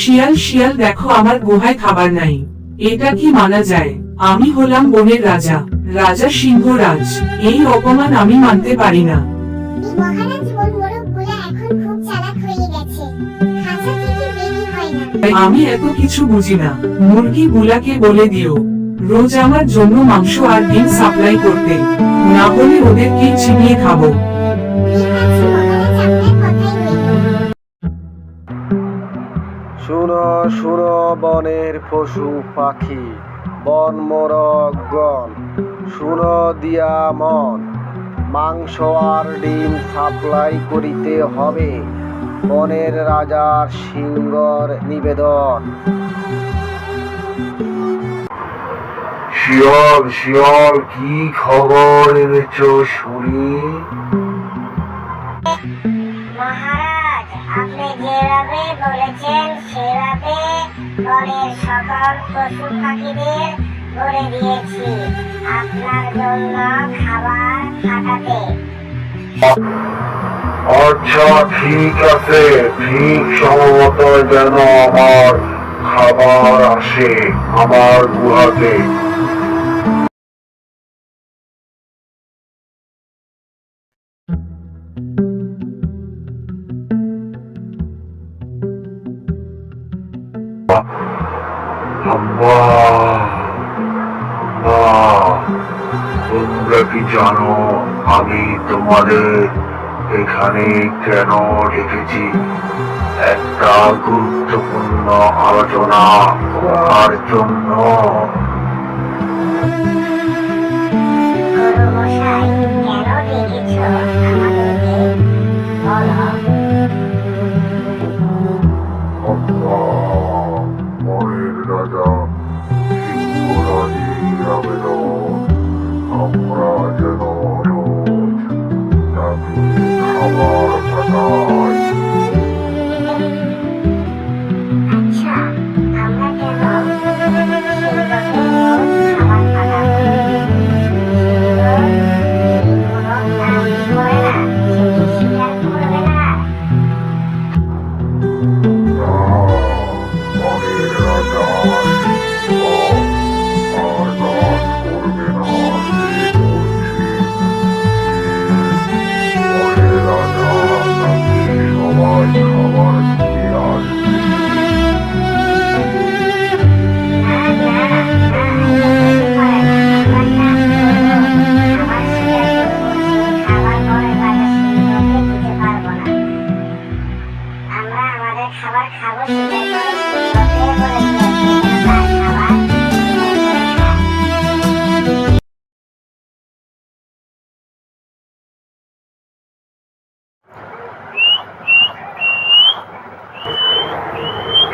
শিয়াল শিয়াল দেখো আমার গুহায় খাবার নাই। এটা কি মানা যায়? আমি হলাম বনের রাজা রাজা সিংহরাজ এই অপমান আমি মানতে পারি না। আমি এত কিছু বুঝি না। মুরগি গুলাকে বলে দিও। রোজ আমার জন্য মাংস আর ডিম সাপ্লাই করতে। না হলে ওদেরকে চিনিয়ে খাব। বনের পশু পাখি বন মোরগগণ শুনো দিয়া মন মাংস আর ডিম সাপ্লাই করিতে হবে। বনের রাজার সিংহর নিবেদন। শিয়াল শিয়াল কি খবর এনেছো শুনি? মহারাজ আপনি যেভাবে বলেছেন সেভাবে সকল পশু পাখিদের দিয়েছি। আপনার জন্য খাবার আচ্ছা ঠিক আছে। ঠিক সম্ভবত যেন আমার খাবার আসে আমার গুহাতে। তোমরা কি জানো আমি তোমাদের এখানে কেন রেখেছি একটা গুরুত্বপূর্ণ আলোচনা করার জন্য। মশাই মনের রাজা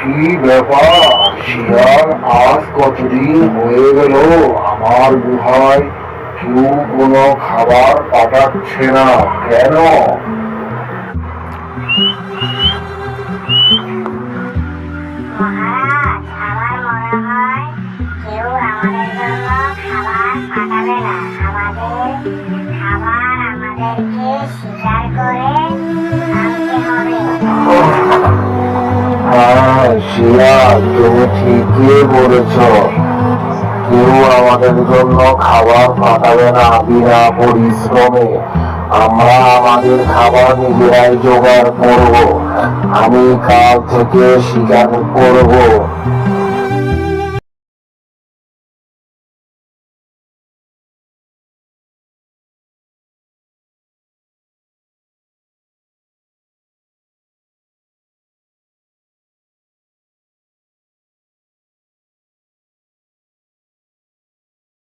কি ব্যাপার? শিয়াল আজ কতদিন হয়ে গেল? আমার গুহায় কেউ কোনো খাবার পাঠাচ্ছে না। কেন? খাবার হ্যাঁ তুমি ঠিকই বলেছ। কেউ আমাদের জন্য খাবার পাঠাবে না বিনা পরিশ্রমে। আমরা আমাদের খাবার নিজেরাই জোগাড় করব। আমি কাল থেকে শিকার করব।